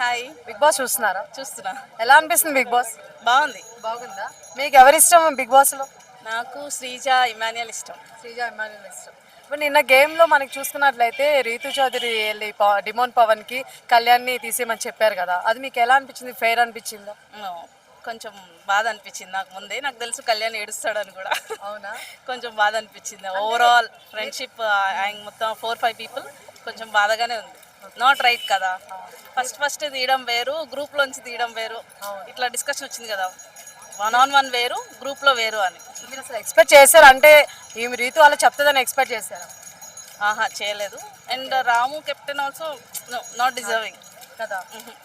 Hi. Big boss చూస్తున్నారా? చూస్తున్నా. ఎలా అనిపిస్తుంది బిగ్ బాస్? బాగుంది. బాగుందా? మీకు ఎవరిష్టం బిగ్ బాస్లో? నాకు శ్రీజ ఇమాన్యుయల్ ఇష్టం. శ్రీజ ఇమానుయల్ ఇష్టం. ఇప్పుడు నిన్న గేమ్లో మనకి చూసుకున్నట్లయితే రీతు చౌదరి వెళ్ళి డిమోన్ పవన్కి కళ్యాణ్ని తీసేయమని చెప్పారు కదా. అది మీకు ఎలా అనిపించింది? ఫెయిర్ అనిపించిందా? కొంచెం బాధ అనిపించింది నాకు ముందే. నాకు తెలుసు కళ్యాణ్ ఏడుస్తాడని కూడా. అవునా? కొంచెం బాధ అనిపించింది. ఓవరాల్ ఫ్రెండ్షిప్ ఆయన మొత్తం ఫోర్ ఫైవ్ పీపుల్ కొంచెం బాధగానే ఉంది. నాట్ రైట్ కదా. ఫస్ట్ ఫస్ట్ తీయడం వేరు గ్రూప్ లోంచి తీయడం వేరు. ఇట్లా డిస్కషన్ వచ్చింది కదా. వన్ ఆన్ వన్ వేరు గ్రూప్లో వేరు అని. మీరు అసలు ఎక్స్పెక్ట్ చేశారు? అంటే ఈమె రీతు అలా చెప్తుందని ఎక్స్పెక్ట్ చేశారు? ఆహా చేయలేదు. And Ramu captain also not deserving కదా.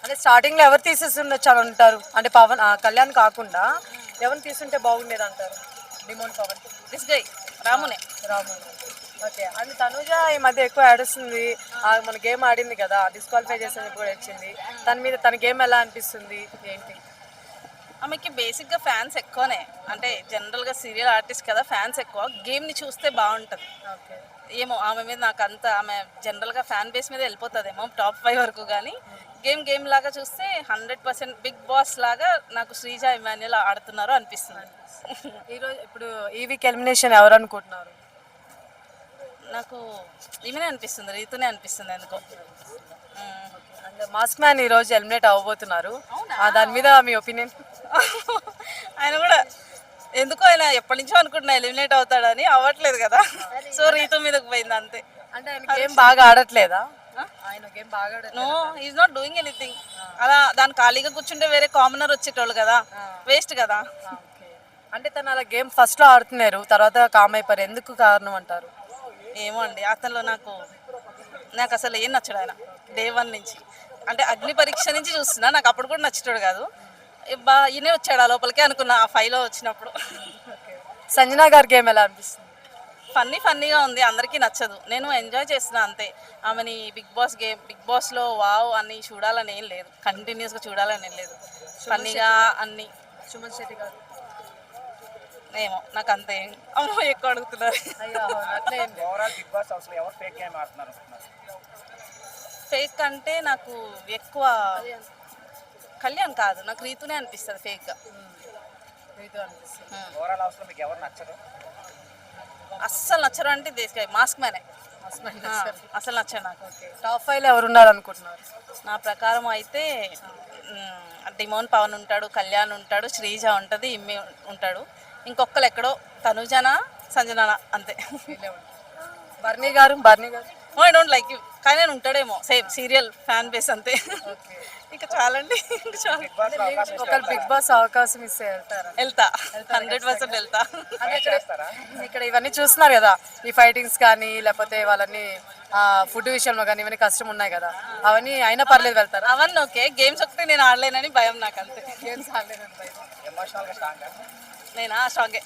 అంటే స్టార్టింగ్లో ఎవరు తీసేసి ఉండొచ్చు అని అంటారు? అంటే పవన్ కళ్యాణ్ కాకుండా ఎవరిని తీసుంటే బాగుండేది అంటారు? డిమోన్ పవన్. దిస్ గై రామునే. రాము ఓకే. అండ్ తనుజ ఈ మధ్య ఎక్కువ ఏడుస్తుంది ఆ, మన గేమ్ ఆడింది కదా డిస్క్వాలిఫై చేసేందుకు కూడా వచ్చింది. తన మీద తన గేమ్ ఎలా అనిపిస్తుంది? ఏంటి? ఆమెకి బేసిక్గా ఫ్యాన్స్ ఎక్కువనే. అంటే జనరల్గా సీరియల్ ఆర్టిస్ట్ కదా ఫ్యాన్స్ ఎక్కువ. గేమ్ని చూస్తే బాగుంటుంది. ఓకే. ఏమో ఆమె మీద నాకు అంత ఆమె జనరల్గా ఫ్యాన్ బేస్ మీద వెళ్ళిపోతుందేమో టాప్ ఫైవ్ వరకు కానీ గేమ్ గేమ్ లాగా చూస్తే హండ్రెడ్ పర్సెంట్ బిగ్ బాస్ లాగా నాకు శ్రీజ ఇమాన్యుల్ ఆడుతున్నారు అనిపిస్తుంది. ఈరోజు ఇప్పుడు ఈ వీక్ ఎలిమినేషన్ ఎవరు అనుకుంటున్నారు? నాకు ఈమెనే అనిపిస్తుంది రీతునే అనిపిస్తుంది ఎందుకో. అండ్ మాస్క్ మ్యాన్ ఈ రోజు ఎలిమినేట్ అవ్వబోతున్నారు. ఆ, దాని మీద మీ ఒపీనియన్? ఆయన కూడా ఎందుకో ఆయన ఎప్పటి నుంచో అనుకుంటున్నా ఎలిమినేట్ అవుతాడని అవ్వట్లేదు కదా. సో రీతు మీదకి పోయింది అంతే. అంటే ఆయన గేమ్ బాగా ఆడట్లేదా? ఆయన గేమ్ బాగా ఆడట్లేదు? No is not doing anything అలా దాని ఖాళీగా కూర్చుంటే వేరే కామనర్ వచ్చేటోళ్ళు కదా. వేస్ట్ కదా. అంటే తను అలా గేమ్ ఫస్ట్లో ఆడుతున్నారు తర్వాత కామ్ అయిపోయారు. ఎందుకు కారణం అంటారు? ఏమో అండి. అతనిలో నాకు నాకు అసలు ఏం నచ్చడు ఆయన. డే వన్ నుంచి. అంటే అగ్ని పరీక్ష నుంచి చూస్తున్నా. నాకు అప్పుడు కూడా నచ్చేటోడు కాదు. బా ఈయనే వచ్చాడు ఆ లోపలికి అనుకున్నా ఆ ఫైవ్లో వచ్చినప్పుడు. సంజనా గారి గేమ్ ఎలా అనిపిస్తుంది? ఫన్నీ ఫన్నీగా ఉంది. అందరికీ నచ్చదు. నేను ఎంజాయ్ చేస్తున్నా అంతే. ఆమెని బిగ్ బాస్ గేమ్ బిగ్ బాస్లో వావ్ అని చూడాలని ఏం లేదు. కంటిన్యూస్గా చూడాలని ఏం లేదు. ఫన్నీగా అన్ని. సుమన్ శెట్టి గారు. ఏమో నాకు అంత ఏం అమ్మో ఎక్కువ అడుగుతున్నారు. అవును, ఫేక్ గేమ్ ఆడుతున్నారు అనుకుంటున్నారు? ఫేక్ అంటే నాకు ఎక్కువ కళ్యాణ్ కాదు నాకు రీతునే అనిపిస్తుంది ఫేక్గా ఎవరు నచ్చరు? అస్సలు నచ్చరు అంటే దేశకాయ మాస్క్ మ్యానే అసలు నచ్చడు నాకు. టాప్ ఫైవ్లో ఎవరు ఉన్నారు అనుకుంటున్నారు నా ప్రకారం అయితే డిమోన్ పవన్ ఉంటాడు కళ్యాణ్ ఉంటాడు శ్రీజ ఉంటుంది ఇమ్మి ఉంటాడు. ఇంకొకరు ఎక్కడో తనుజన సంజన అంతే. బర్నీ గారు బర్నీ గారు. I don't like you. కానీ నేను ఉంటాడేమో. సేమ్ సీరియల్ ఫ్యాన్ బేస్ అంతే. ఇంకా చాలండి. ఇంకా చాలు. బిగ్ బాస్లో అవకాశం ఒకరు బిగ్ బాస్ అవకాశం ఇస్తే వెళ్తారా? వెళ్తా. హండ్రెడ్ పర్సెంట్ వెళ్తా. ఇక్కడ ఇవన్నీ చూస్తున్నారు కదా. ఈ ఫైటింగ్స్ కానీ లేకపోతే వాళ్ళని ఫుడ్ విషయంలో కానీ ఇవన్నీ కష్టం ఉన్నాయి కదా. అవన్నీ అయినా పర్లేదు వెళ్తారా? అవన్నీ ఓకే. గేమ్స్ ఒకటి నేను ఆడలేనని భయం నాకు అంతే గేమ్స్గా స్ట్రాంగ్ నేనా? స్ట్రాంగే.